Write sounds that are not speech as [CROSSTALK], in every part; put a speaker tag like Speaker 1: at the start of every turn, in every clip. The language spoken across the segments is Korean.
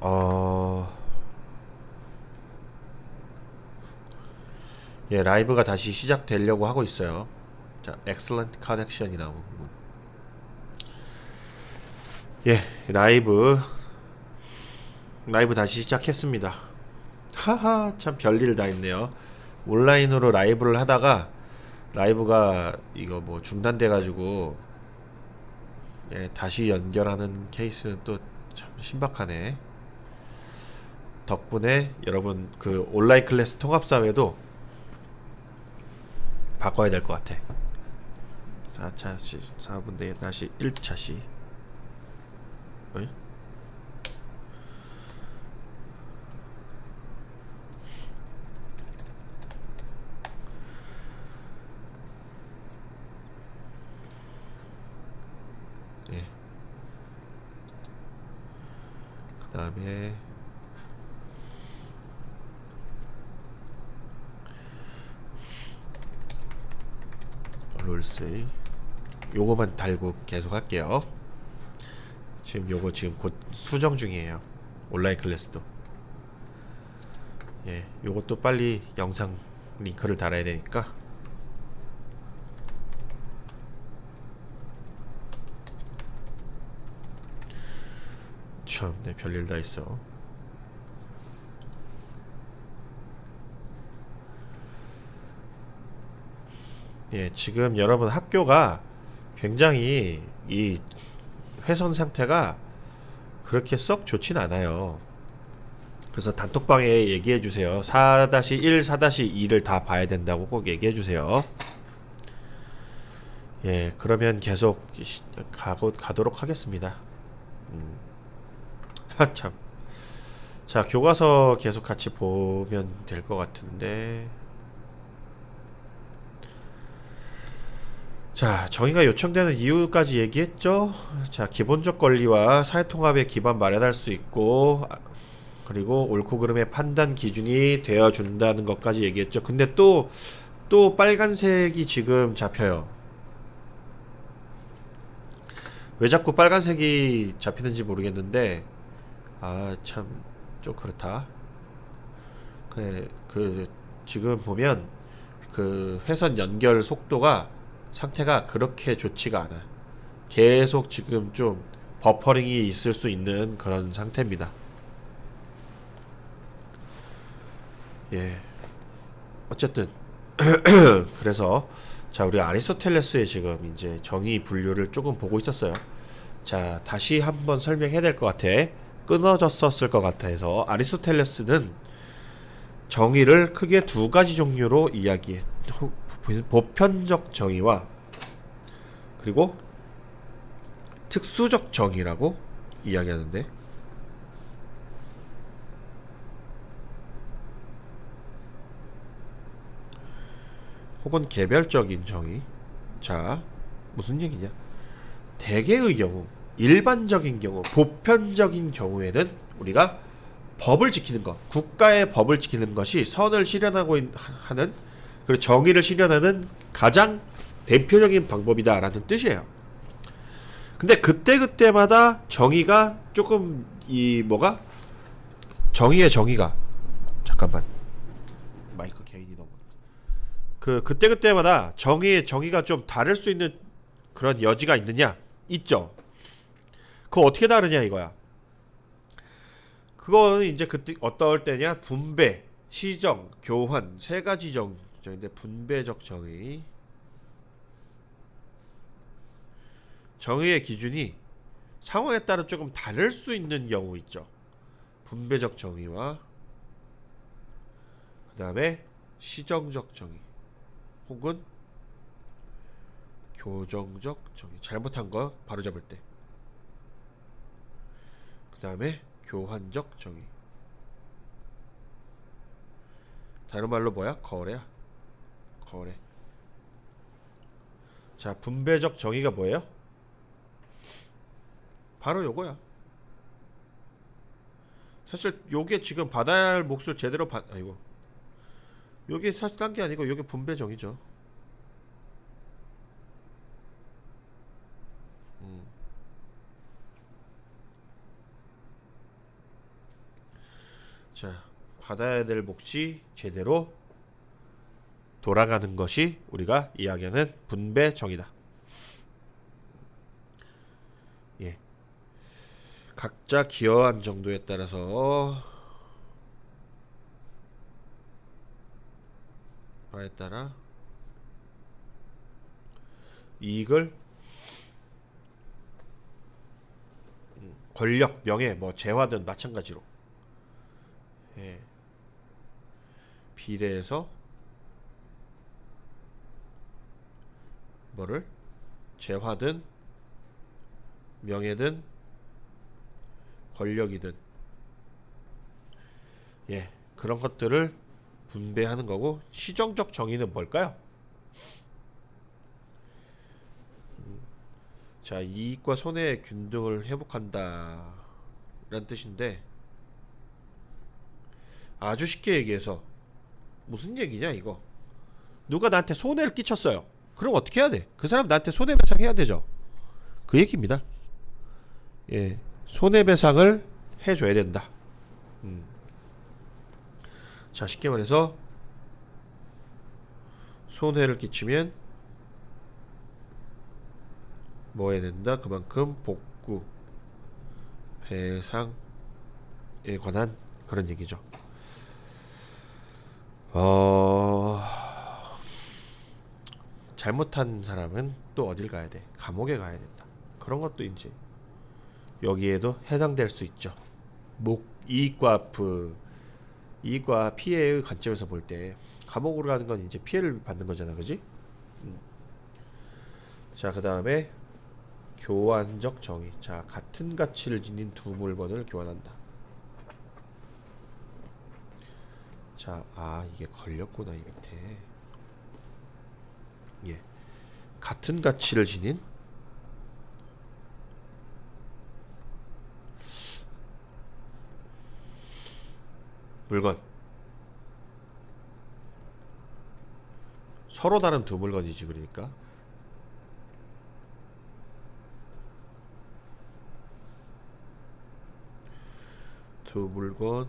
Speaker 1: 어... 예, 라이브가 다시 시작되려고 하고 있어요. 자, excellent connection이 나오고. 예, 라이브 라이브 다시 시작했습니다. 하하, 참 별일 다 있네요. 온라인으로 라이브를 하다가 라이브가 이거 뭐 중단돼 가지고 예, 다시 연결하는 케이스는 또 참 신박하네. 덕분에 여러분 그 온라인 클래스 통합 사회도 바꿔야 될 것 같아. 4차 시 4분 뒤에 다시 1차 시. 예. 그 다음에 롤세이 요거만 달고 계속 할게요. 지금 요거 지금 곧 수정 중이에요. 온라인 클래스도. 예, 요것도 빨리 영상 링크를 달아야 되니까. 참, 네, 별일 다 있어. 예, 지금 여러분 학교가 굉장히 이 훼손 상태가 그렇게 썩 좋진 않아요. 그래서 단톡방에 얘기해 주세요. 4-1, 4-2를 다 봐야 된다고 꼭 얘기해 주세요. 예, 그러면 계속 시- 가고 가도록 하겠습니다. 음. 하 [LAUGHS] 참. 자, 교과서 계속 같이 보면 될 것 같은데. 자, 정의가 요청되는 이유까지 얘기했죠. 자, 기본적 권리와 사회통합에 기반 마련할 수 있고, 아, 그리고 옳고 그름의 판단 기준이 되어 준다는 것까지 얘기했죠. 근데 또, 또 빨간색이 지금 잡혀요. 왜 자꾸 빨간색이 잡히는지 모르겠는데, 아, 참, 좀 그렇다. 그, 그, 지금 보면, 그 회선 연결 속도가 상태가 그렇게 좋지가 않아. 계속 지금 좀 버퍼링이 있을 수 있는 그런 상태입니다. 예. 어쨌든 [CLEARS THROAT] 그래서 자 우리 아리스토텔레스의 지금 이제 정의 분류를 조금 보고 있었어요. 자 다시 한번 설명해야 될 것 같아. 끊어졌었을 것 같아서 아리스토텔레스는 정의를 크게 두 가지 종류로 이야기해. 호- 보편적 정의와 그리고 특수적 정의라고 이야기하는데 혹은 개별적인 정의. 자, 무슨 얘기냐? 대개의 경우, 일반적인 경우, 보편적인 경우에는 우리가 법을 지키는 것, 국가의 법을 지키는 것이 선을 실현하고 있- 하는 그리고 정의를 실현하는 가장 대표적인 방법이다라는 뜻이에요. 근데 그때 그때마다 정의가 조금 이 뭐가 정의의 정의가 잠깐만 마이크 개인이 너무 그 그때 그때마다 정의의 정의가 좀 다를 수 있는 그런 여지가 있느냐 있죠. 그거 어떻게 다르냐 이거야. 그거는 이제 그때 어떨 때냐 분배, 시정, 교환 세 가지 정 인데 분배적 정의 정의의 기준이 상황에 따라 조금 다를 수 있는 경우 있죠. 분배적 정의와 그 다음에 시정적 정의 혹은 교정적 정의 잘못한 거 바로 잡을 때. 그 다음에 교환적 정의. 다른 말로 뭐야? 거래야. 거래. 자, 분배적 정의가 뭐예요? 바로 요거야. 사실 요게 지금 받아야 할 몫을 제대로 받 아이고. 요게 사실 딴 게 아니고 요게 분배정이죠. 음. 자, 받아야 될 몫이 제대로 돌아가는 것이 우리가 이야기하는 분배 정의다. 예. 각자 기여한 정도에 따라서 바에 따라 이익을 음, 권력, 명예, 뭐 재화든 마찬가지로 예. 비례해서 뭐를? 재화든 명예든 권력이든. 예 그런 것들을 분배하는 거고 시정적 정의는 뭘까요? 음, 자 이익과 손해의 균등을 회복한다 라는 뜻인데 아주 쉽게 얘기해서 무슨 얘기냐 이거? 누가 나한테 손해를 끼쳤어요 그럼 어떻게 해야 돼? 그 사람 나한테 손해배상 해야 되죠. 그 얘기입니다. 예 손해배상을 해줘야 된다. 음. 자 쉽게 말해서 손해를 끼치면 뭐 해야 된다? 그만큼 복구 배상에 관한 그런 얘기죠. 어 잘못한 사람은 또 어딜 가야 돼? 감옥에 가야 된다. 그런 것도 이제 여기에도 해당될 수 있죠. 목 이익과 그 이익과 피해의 관점에서 볼 때 감옥으로 가는 건 이제 피해를 받는 거잖아 그지? 음. 자 그 다음에 교환적 정의. 자 같은 가치를 지닌 두 물건을 교환한다. 자, 아 이게 걸렸구나 이 밑에. 예, 같은 가치를 지닌 물건. 서로 다른 두 물건이지 그러니까. 두 물건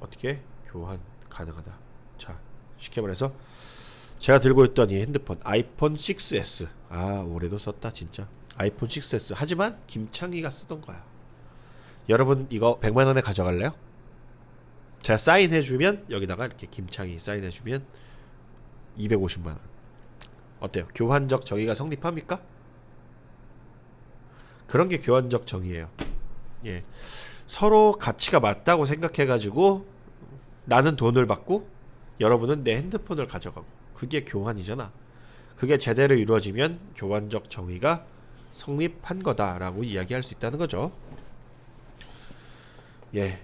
Speaker 1: 어떻게 교환 가능하다. 자, 쉽게 말해서 제가 들고 있던 이 핸드폰 아이폰 6s 아 올해도 썼다 진짜 아이폰 6s 하지만 김창희가 쓰던 거야. 여러분 이거 100만 원에 가져갈래요? 제가 사인해주면 여기다가 이렇게 김창희 사인해주면 250만 원. 어때요? 교환적 정의가 성립합니까? 그런 게 교환적 정의예요. 예, 서로 가치가 맞다고 생각해가지고 나는 돈을 받고 여러분은 내 핸드폰을 가져가고 그게 교환이잖아. 그게 제대로 이루어지면 교환적 정의가 성립한 거다라고 이야기할 수 있다는 거죠. 예.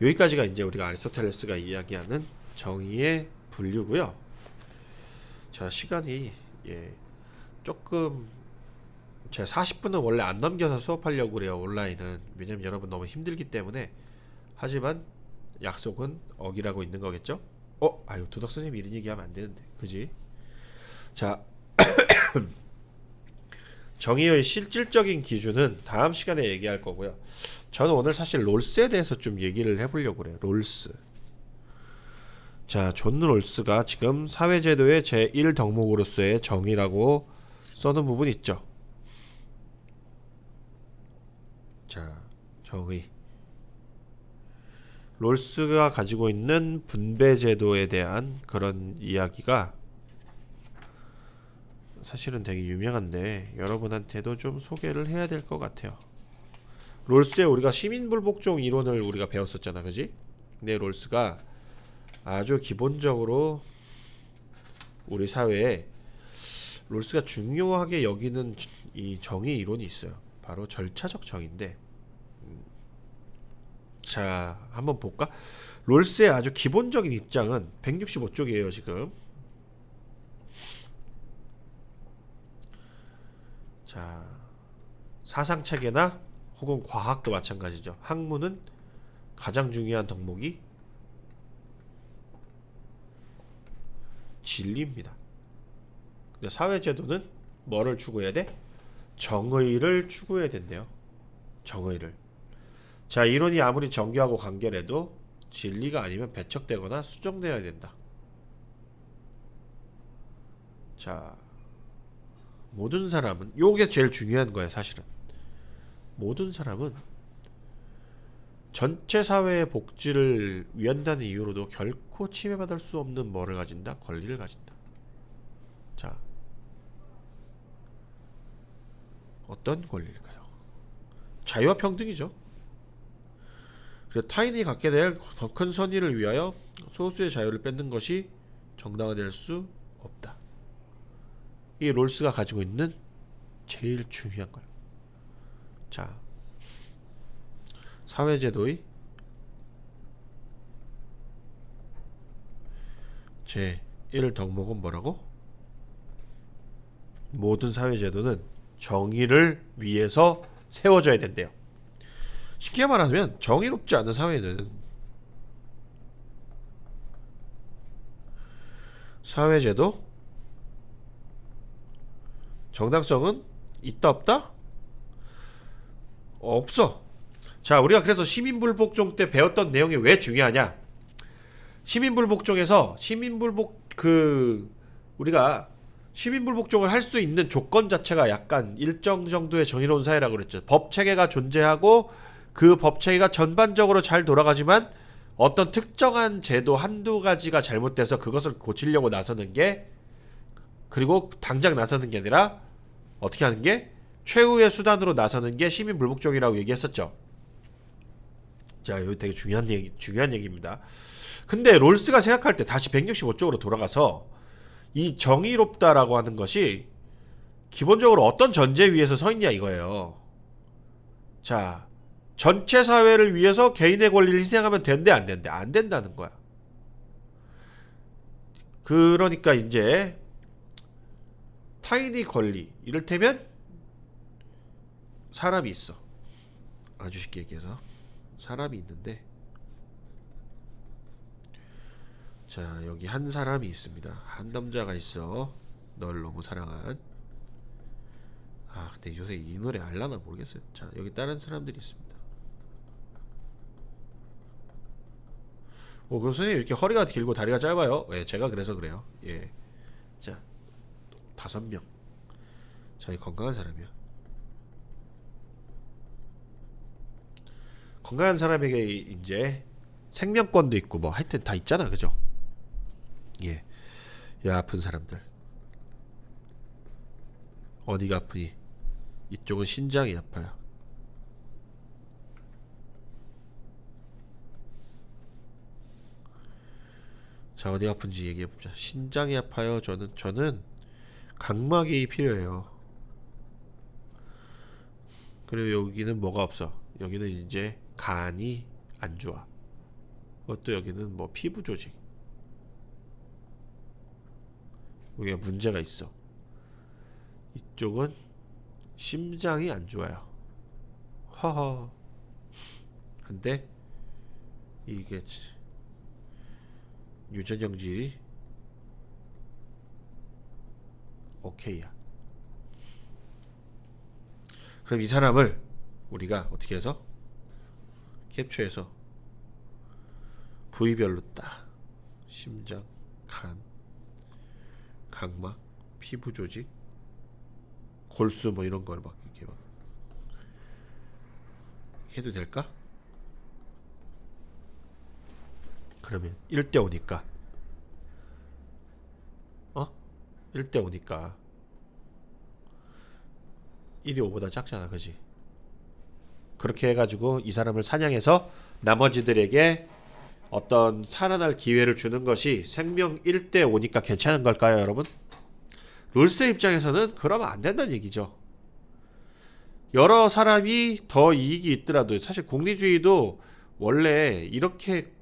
Speaker 1: 여기까지가 이제 우리가 아리스토텔레스가 이야기하는 정의의 분류고요. 자, 시간이 예. 조금 제가 40분은 원래 안 넘겨서 수업하려고 그래요 온라인은 왜냐면 여러분 너무 힘들기 때문에 하지만 약속은 어기라고 있는 거겠죠? 어? 아유 도덕 선생님 이런 얘기하면 안 되는데 그지? 자 [COUGHS] 정의의 실질적인 기준은 다음 시간에 얘기할 거고요 저는 오늘 사실 롤스에 대해서 좀 얘기를 해보려고 그래요 롤스 자, 존 롤스가 지금 사회제도의 제1 덕목으로서의 정의라고 써놓은 부분 있죠. 자, 정의. 롤스가 가지고 있는 분배 제도에 대한 그런 이야기가 사실은 되게 유명한데 여러분한테도 좀 소개를 해야 될 것 같아요. 롤스에 우리가 시민불복종 이론을 우리가 배웠었잖아, 그지? 근데 롤스가 아주 기본적으로 우리 사회에 롤스가 중요하게 여기는 이 정의 이론이 있어요. 바로 절차적 정의인데 음, 자 한번 볼까? 롤스의 아주 기본적인 입장은 165쪽이에요 지금 자 사상 체계나 혹은 과학도 마찬가지죠 학문은 가장 중요한 덕목이 진리입니다 근데 사회제도는 뭐를 추구해야 돼? 정의를 추구해야 된대요. 정의를. 자, 이론이 아무리 정교하고 간결해도 진리가 아니면 배척되거나 수정되어야 된다. 자, 모든 사람은 요게 제일 중요한 거예요, 사실은. 모든 사람은 전체 사회의 복지를 위한다는 이유로도 결코 침해받을 수 없는 뭐를 가진다? 권리를 가진다. 자, 어떤 권리일까요? 자유와 평등이죠. 그래서 타인이 갖게 될 더 큰 선의를 위하여 소수의 자유를 뺏는 것이 정당화될 수 없다. 이 롤스가 가지고 있는 제일 중요한 거예요. 자, 사회제도의 제1 덕목은 뭐라고? 모든 사회제도는 정의를 위해서 세워져야 된대요. 쉽게 말하면 정의롭지 않은 사회는 사회제도 정당성은 있다 없다? 없어. 자, 우리가 그래서 시민불복종 때 배웠던 내용이 왜 중요하냐? 시민불복종에서 시민불복 그 우리가 시민불복종을 할 수 있는 조건 자체가 약간 일정 정도의 정의로운 사회라고 그랬죠. 법 체계가 존재하고 그 법 체계가 전반적으로 잘 돌아가지만 어떤 특정한 제도 한두 가지가 잘못돼서 그것을 고치려고 나서는 게 그리고 당장 나서는 게 아니라 어떻게 하는 게 최후의 수단으로 나서는 게 시민 불복종이라고 얘기했었죠. 자, 여기 되게 중요한 얘기, 중요한 얘기입니다. 근데 롤스가 생각할 때 다시 165쪽으로 돌아가서 이 정의롭다라고 하는 것이 기본적으로 어떤 전제 위에서 서 있냐 이거예요. 자, 전체 사회를 위해서 개인의 권리를 희생하면 된대 안 된대 안 된다는 거야. 그러니까 이제 타인의 권리 이를테면 사람이 있어. 아주 쉽게 얘기해서 사람이 있는데 자 여기 한 사람이 있습니다. 한 남자가 있어. 널 너무 사랑한. 아 근데 요새 이 노래 알라나 모르겠어요. 자 여기 다른 사람들이 있습니다. 오, 그럼 선생님 이렇게 허리가 길고 다리가 짧아요? 예, 제가 그래서 그래요. 예. 자, 다섯 명. 자기 건강한 사람이야. 건강한 사람에게 이제 생명권도 있고 뭐 하여튼 다 있잖아, 그죠? 예. 야 아픈 사람들. 어디가 아프니? 이쪽은 신장이 아파요. 자 어디 아픈지 얘기해 보자. 신장이 아파요. 저는 저는 각막이 필요해요. 그리고 여기는 뭐가 없어. 여기는 이제 간이 안 좋아. 그것도 여기는 뭐 피부 조직. 여기가 문제가 있어. 이쪽은 심장이 안 좋아요. 허허. 근데 이게 유전형질이 오케이야. 그럼 이 사람을 우리가 어떻게 해서 캡처해서 부위별로 딱 심장, 간, 각막, 피부 조직, 골수 뭐 이런 걸막 이렇게 막 해도 될까? 그러면 1대 5니까 어? 1대 5니까 1이 5보다 작잖아 그지? 그렇게 해가지고 이 사람을 사냥해서 나머지들에게 어떤 살아날 기회를 주는 것이 생명 1대 5니까 괜찮은 걸까요 여러분? 롤스 입장에서는 그러면 안 된다는 얘기죠 여러 사람이 더 이익이 있더라도 사실 공리주의도 원래 이렇게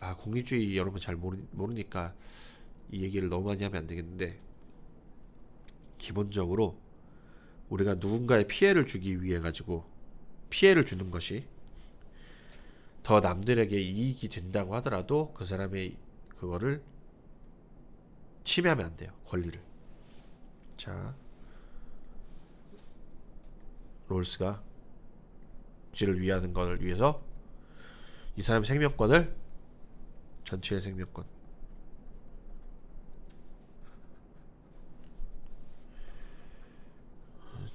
Speaker 1: 아 공리주의 여러분 잘 모르, 모르니까 이 얘기를 너무 많이 하면 안 되겠는데 기본적으로 우리가 누군가의 피해를 주기 위해 가지고 피해를 주는 것이 더 남들에게 이익이 된다고 하더라도 그 사람의 그거를 침해하면 안 돼요 권리를. 자 롤스가 복지를 위하는 것을 위해서 이 사람 생명권을 전체의 생명권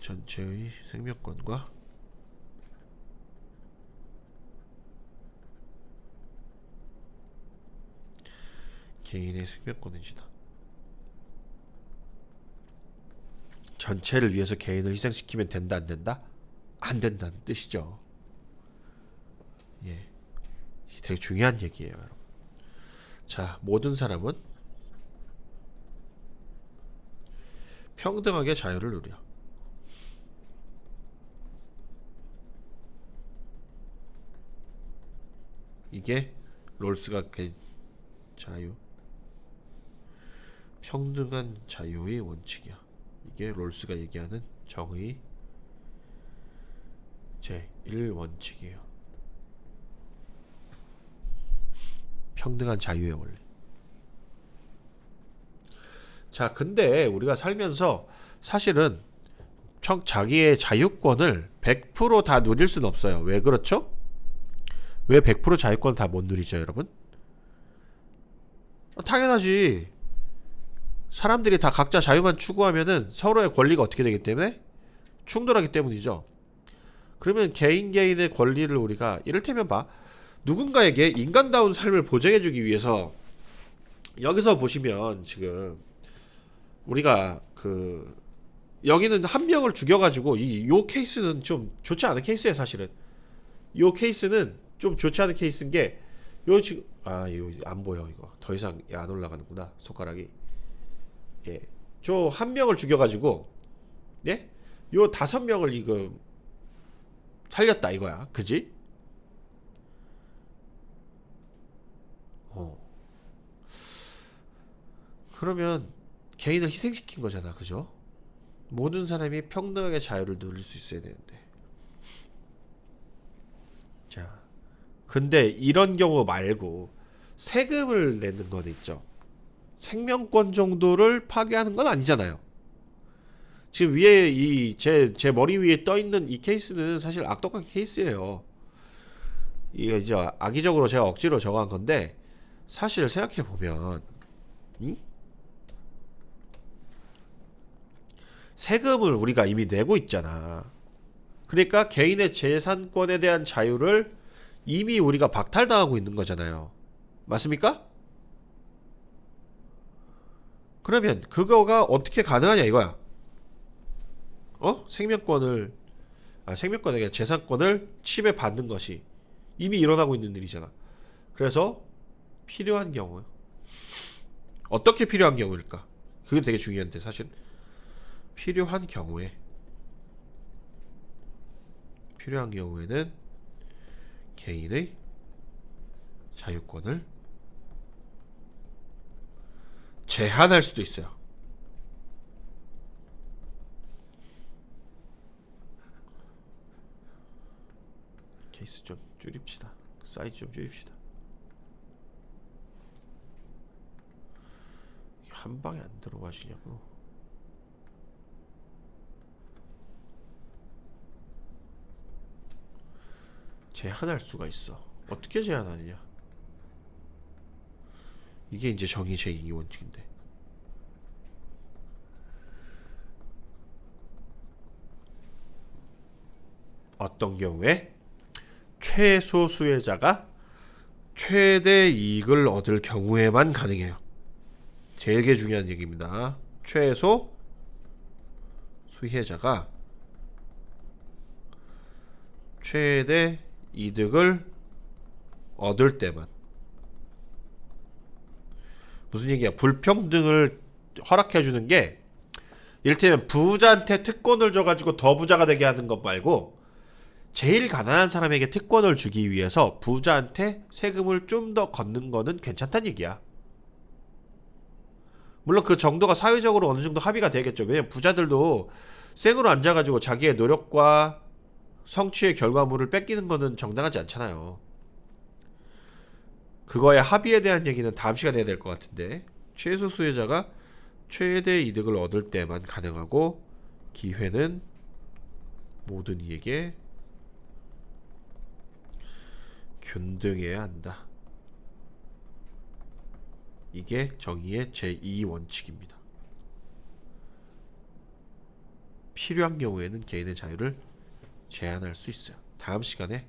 Speaker 1: 전체의 생명권과 개인의 생명권을 지다. 전체를 위해서 개인을 희생시키면 된다 안 된다? 안 된다는 뜻이죠. 예. 되게 중요한 얘기예요, 여러분. 자, 모든 사람은 평등하게 자유를 누려. 이게 롤스가 그 자유 평등한 자유의 원칙이야. 이게 롤스가 얘기하는 정의 제 1 원칙이에요. 평등한 자유의 원리. 자, 근데 우리가 살면서 사실은 평, 자기의 자유권을 100%다 누릴 수는 없어요. 왜 그렇죠? 왜 100% 자유권 다 못 누리죠, 여러분? 어, 당연하지. 사람들이 다 각자 자유만 추구하면은 서로의 권리가 어떻게 되기 때문에 충돌하기 때문이죠. 그러면 개인 개인의 권리를 우리가 이를테면 봐 누군가에게 인간다운 삶을 보장해주기 위해서 여기서 보시면 지금 우리가 그 여기는 한 명을 죽여가지고 이 요 케이스는 좀 좋지 않은 케이스예요 사실은 요 케이스는 좀 좋지 않은 케이스인 게 요 지금 아 이거 안 보여 이거 더 이상 안 올라가는구나 손가락이 예. 저 한 명을 죽여가지고, 예? 요 다섯 명을 이거 살렸다 이거야. 그지? 어. 그러면 개인을 희생시킨 거잖아. 그죠? 모든 사람이 평등하게 자유를 누릴 수 있어야 되는데. 자. 근데 이런 경우 말고 세금을 내는 건 있죠. 생명권 정도를 파괴하는 건 아니잖아요. 지금 위에 이 제 제 머리 위에 떠 있는 이 케이스는 사실 악독한 케이스예요. 이거 이제 악의적으로 제가 억지로 적어한 건데 사실 생각해 보면 음? 세금을 우리가 이미 내고 있잖아. 그러니까 개인의 재산권에 대한 자유를 이미 우리가 박탈당하고 있는 거잖아요. 맞습니까? 그러면 그거가 어떻게 가능하냐 이거야. 어? 생명권을 아 아니라 재산권을 침해받는 것이 이미 일어나고 있는 일이잖아. 그래서 필요한 경우 어떻게 필요한 경우일까? 그게 되게 중요한데 사실 필요한 경우에 필요한 경우에는 개인의 자유권을 제한할 수도 있어요. 케이스 좀 줄입시다. 사이즈 좀 줄입시다. 한 방에 안 들어가시냐고. 제한할 수가 있어. 어떻게 제한하느냐? 이게 이제 정의 제기 원칙인데. 어떤 경우에 최소 수혜자가 최대 이익을 얻을 경우에만 가능해요. 제일 중요한 얘기입니다. 최소 수혜자가 최대 이득을 얻을 때만 무슨 얘기야? 불평등을 허락해 주는 게 이를테면 부자한테 특권을 줘가지고 더 부자가 되게 하는 것 말고 제일 가난한 사람에게 특권을 주기 위해서 부자한테 세금을 좀 더 걷는 거는 괜찮다는 얘기야. 물론 그 정도가 사회적으로 어느 정도 합의가 되겠죠. 왜냐면 부자들도 생으로 앉아가지고 자기의 노력과 성취의 결과물을 뺏기는 거는 정당하지 않잖아요. 그거의 합의에 대한 얘기는 다음 시간에 해야 될 것 같은데 최소 수혜자가 최대 이득을 얻을 때만 가능하고 기회는 모든 이에게 균등해야 한다. 이게 정의의 제2 원칙입니다. 필요한 경우에는 개인의 자유를 제한할 수 있어요. 다음 시간에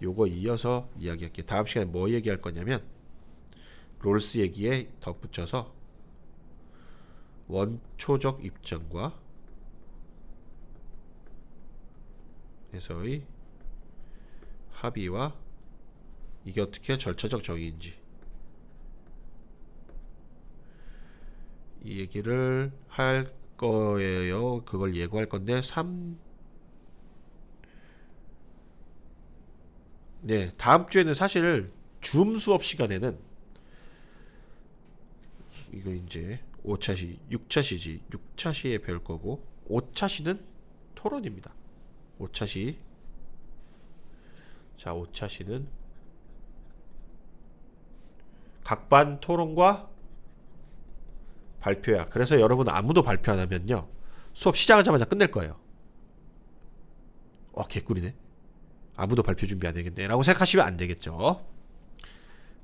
Speaker 1: 요거 이어서 이야기할게요. 다음 시간에 뭐 얘기할 거냐면 롤스 얘기에 덧붙여서 원초적 입장과 에서의 합의와 이게 어떻게 절차적 정의인지 이 얘기를 할 거예요. 그걸 예고할 건데 3 네, 다음 주에는 사실 줌 수업 시간에는 수- 이거 이제 5차 시, 6차 시지. 6차 시에 배울 거고 5차 시는 토론입니다. 5차 시. 자, 5차 시는 각반 토론과 발표야. 그래서 여러분 아무도 발표 안 하면요. 수업 시작하자마자 끝낼 거예요. 어, 개꿀이네. 아무도 발표 준비 안 되겠네. 라고 생각하시면 안 되겠죠.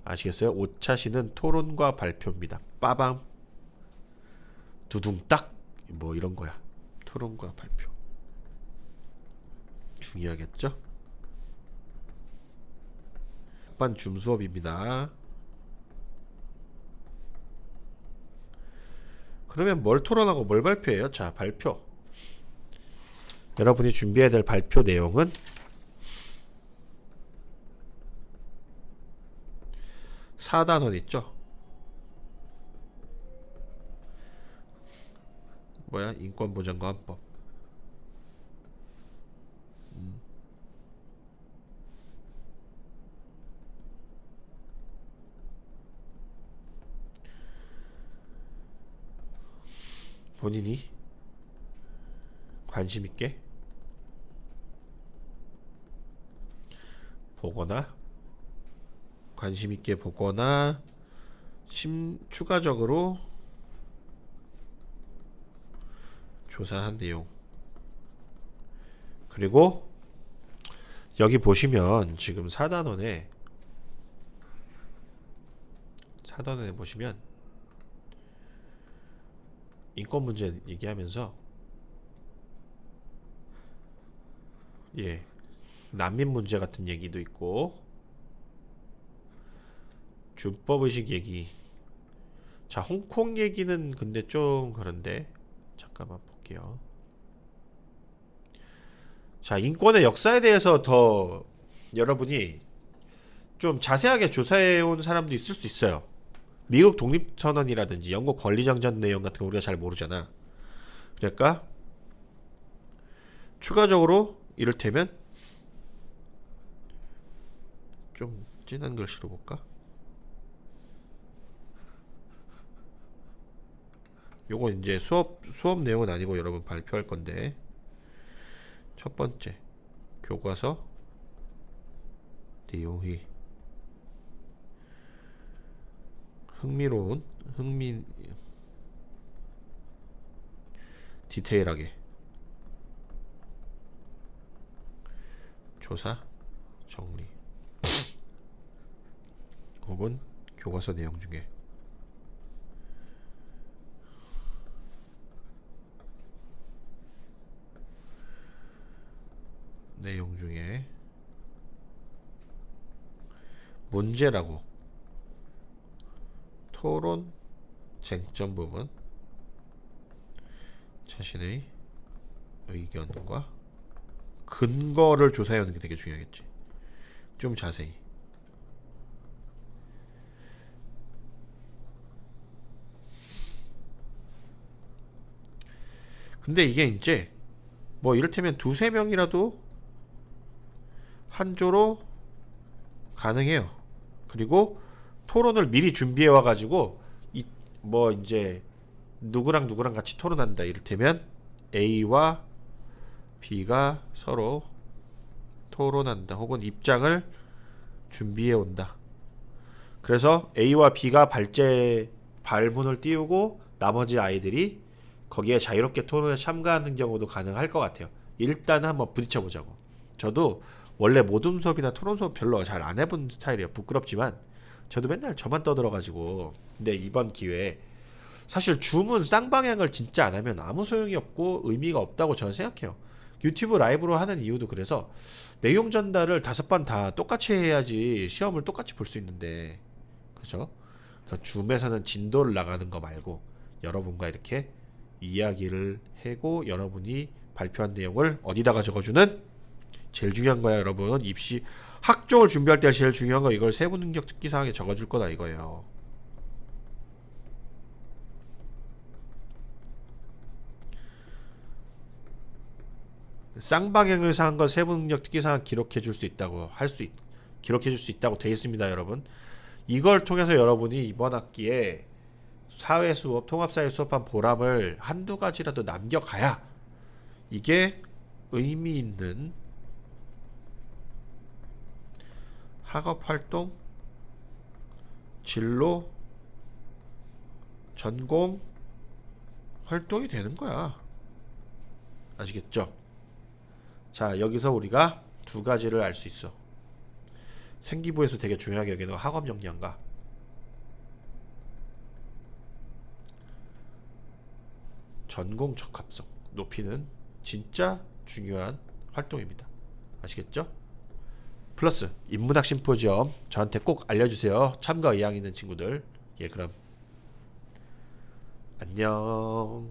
Speaker 1: 아시겠어요? 5차 시는 토론과 발표입니다. 빠밤. 두둥딱. 뭐 이런 거야. 토론과 발표. 중요하겠죠? 반 줌 수업입니다. 그러면 뭘 토론하고 뭘 발표해요? 자, 발표. 여러분이 준비해야 될 발표 내용은 사단원 있죠? 뭐야? 인권보장과 헌법. 본인이 관심 있게 보거나 관심 있게 보거나 심 추가적으로 조사한 내용. 그리고 여기 보시면 지금 4단원에 4단원에 보시면 인권 문제 얘기하면서 예 난민 문제 같은 얘기도 있고 준법 의식 얘기. 자 홍콩 얘기는 근데 좀 그런데 잠깐만 볼게요. 자 인권의 역사에 대해서 더 여러분이 좀 자세하게 조사해 온 사람도 있을 수 있어요 미국 독립선언이라든지 영국 권리장전 내용 같은 거 우리가 잘 모르잖아. 그러니까 추가적으로 이를테면 좀 진한 글씨로 볼까? 요거 이제 수업 수업 내용은 아니고 여러분 발표할 건데 첫 번째 교과서 내용이 흥미로운 흥미 디테일하게. 조사 정리. 5번 교과서 내용 중에. 내용 중에 문제라고 토론 쟁점 부분 자신의 의견과 근거를 조사해 오는 게 되게 중요하겠지. 좀 자세히. 근데 이게 이제 뭐 이를테면 두세 명이라도 한 조로 가능해요. 그리고 토론을 미리 준비해 와 가지고 이 뭐 이제 누구랑 누구랑 같이 토론한다 이를테면 A와 B가 서로 토론한다 혹은 입장을 준비해 온다. 그래서 A와 B가 발제 발문을 띄우고 나머지 아이들이 거기에 자유롭게 토론에 참가하는 경우도 가능할 것 같아요. 일단 한번 부딪혀 보자고. 저도 원래 모둠 수업이나 토론 수업 별로 잘 안 해본 스타일이에요. 부끄럽지만 저도 맨날 저만 떠들어가지고 근데 이번 기회에 사실 줌은 쌍방향을 진짜 안 하면 아무 소용이 없고 의미가 없다고 저는 생각해요. 유튜브 라이브로 하는 이유도 그래서 내용 전달을 다섯 번 다 똑같이 해야지 시험을 똑같이 볼 수 있는데 그죠? 그래서 줌에서는 진도를 나가는 거 말고 여러분과 이렇게 이야기를 하고 여러분이 발표한 내용을 어디다가 적어주는 제일 중요한 거야 여러분 입시 학종을 준비할 때 제일 중요한 거 이걸 세부 능력 특기 사항에 적어줄 거다 이거예요. 쌍방향을 사한 거 세부 능력 특기 사항 기록해 줄 수 있다고 할수 있, 기록해 줄 수 있다고 돼 있습니다, 여러분. 이걸 통해서 여러분이 이번 학기에 사회 수업, 통합사회 수업한 보람을 한두 가지라도 남겨가야 이게 의미 있는 학업 활동, 진로, 전공 활동이 되는 거야. 아시겠죠? 자, 여기서 우리가 두 가지를 알 수 있어. 생기부에서 되게 중요하게 여기는 학업 역량과 전공 적합성 높이는 진짜 중요한 활동입니다. 아시겠죠? 플러스 인문학 심포지엄 저한테 꼭 알려주세요. 참가 의향 있는 친구들. 예, 그럼 안녕.